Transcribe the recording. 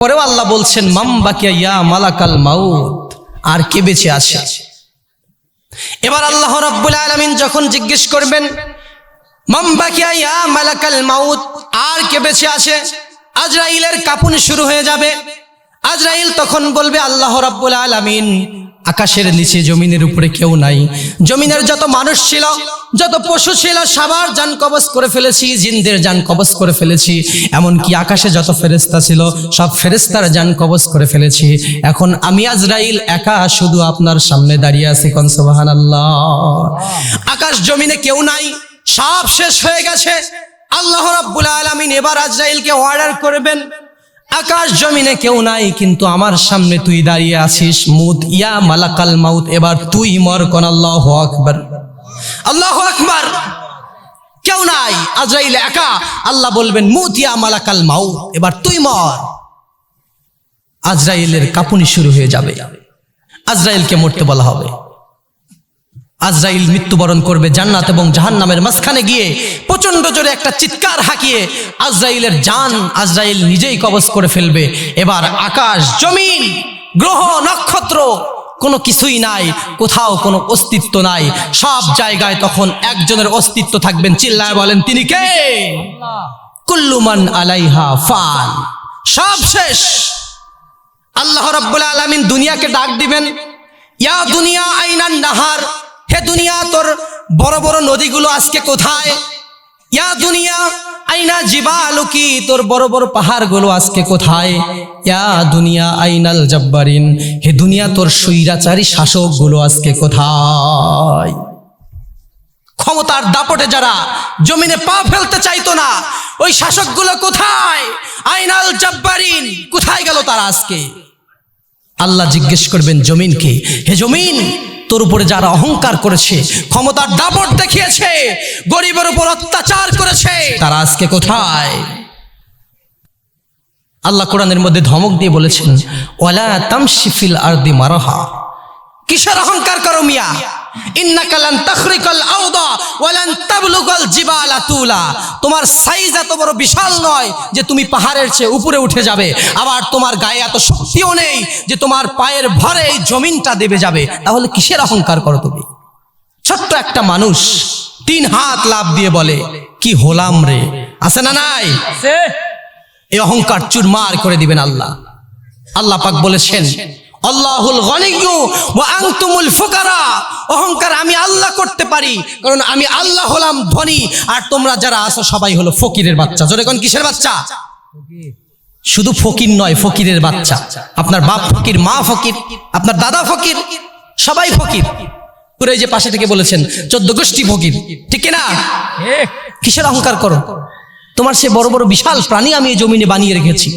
পরেও আল্লাহ বলছেন, মাম বাকিয়া ইয়া মালাকাল মাউত। আর কে বেঁচে আছে? এবার আল্লাহ রাব্বুল আলামিন যখন জিজ্ঞেস করবেন, মাম বাকিয়া ইয়া মালাকাল মাউত? আর কে বেঁচে আছে? আজরাইলের কাপুন শুরু হয়ে যাবে। আজরাইল তখন বলবে, আল্লাহ রাব্বুল আলামিন আকাশের নিচে জমিনের উপরে কেউ নাই। জমিনের যত মানুষ ছিল, যত পশু ছিল, সবার যান কবজ করে ফেলেছি, জিনদের যান কবজ করে ফেলেছি। এমনকি আকাশে যত ফেরেস্তা ছিল, সব ফেরেস্তার যান কবজ করে ফেলেছি। এখন আমি আজরাইল, একা শুধু আপনার সামনে দাঁড়িয়ে আছি কনসবাহান আল্লাহ আকাশ জমিনে কেউ নাই, সব শেষ হয়ে গেছে। আল্লাহ রাব্বুল আলামিন এবার আজরাইলকে অর্ডার করবেন। আকাশ জমিনে কেউ নাই, কিন্তু আমার সামনে তুই দাঁড়িয়ে আছিস। মুত ইয়া মালাকাল মাউত, এবার তুই মর কোন আল্লাহ আকবার। আল্লাহ আকবার! কেউ নাই, আজরাইল একা। আল্লাহ বলবেন মুত ইয়া মালাকাল মাউত, এবার তুই মর। আজরাইলের কাপুনি শুরু হয়ে যাবে। আজরাইলকে মরতে বলা হবে। আজরাইল মৃত্যুবরণ করবে জান্নাত এবং জাহান্নামের মাঝখানে গিয়ে প্রচণ্ড জোরে একটা চিৎকার হাঁকিয়ে আজরাইলের জান আজরাইল নিজেই কবজ করে ফেলবে। এবার আকাশ জমিন গ্রহ নক্ষত্র কোনো কিছুই নাই কোথাও কোনো অস্তিত্ব নাই। সব জায়গায় তখন একজনের অস্তিত্ব থাকবেন। চিল্লায় বলেন তিনি কে? কুল্লুমান আলাইহা ফান। সব শেষ। আল্লাহ রাব্বুল আলামিন দুনিয়াকে ডাক দিবেন ইয়া দুনিয়া আইনান নাহার হে দুনিয়া তোর বড় বড় নদীগুলো আজকে কোথায়? ইয়া দুনিয়া, আইনা জিবালুকি তোর বড় বড় পাহাড়গুলো আজকে কোথায়? ইয়া দুনিয়া, আইনাল জব্বারিন। হে দুনিয়া, তোর সৈরাচারী শাসকগুলো আজকে কোথায়? ক্ষমতার দাপটে যারা জমিনে পা ফেলতে চাইতো না, ওই শাসকগুলো কোথায়? আইনাল জব্বারিন, কোথায় গেল তারা আজকে? আল্লাহ জিজ্ঞেস করবেন জমিনকে হে জমিন তোর উপরে যারা অহংকার করেছে, ক্ষমতার দাপট দেখিয়েছে, গরিবের উপর অত্যাচার করেছে, তারা আজকে কোথায়? আল্লাহ কোরআনের মধ্যে ধমক দিয়ে বলেছেন, ওয়ালা তামশিফিল আরদি মারহা। কিসের অহংকার করো মিয়া? তোমার সাইজ এত বড় বিশাল নয় যে তুমি পাহাড়ের চেয়ে উপরে উঠে যাবে। আবার তোমার গায়ে এত শক্তিও নেই যে তোমার পায়ের ভরে এই জমিনটা দেবে যাবে। তাহলে কিসের অহংকার করো তুমি? ছোট্ট একটা মানুষ তিন হাত লাভ দিয়ে বলে কি হলাম রে? আছে না নাই? এই অহংকার চুরমার করে দিবেন আল্লাহ। আল্লাহ পাক বলেছেন আল্লাহুল ওয়া আনতুমুল ফুকারা। অহংকার আমি আল্লাহ করতে পারি, কারণ আমি আল্লাহ হলাম ধনী। আর তোমরা যারা আছো সবাই হলো ফকিরের বাচ্চা। জোরে কোন কিসের বাচ্চা? শুধু ফকির নয়, ফকিরের বাচ্চা। আপনার বাপ ফকির, মা ফকির, আপনার দাদা ফকির, সবাই ফকির। পুরো যে পাশে থেকে বলেছেন, চোদ্দ গোষ্ঠী ফকির। ঠিক না কিসের অহংকার করো? তোমার সে বড় বড় বিশাল প্রাণী আমি এই জমিনে বানিয়ে রেখেছি।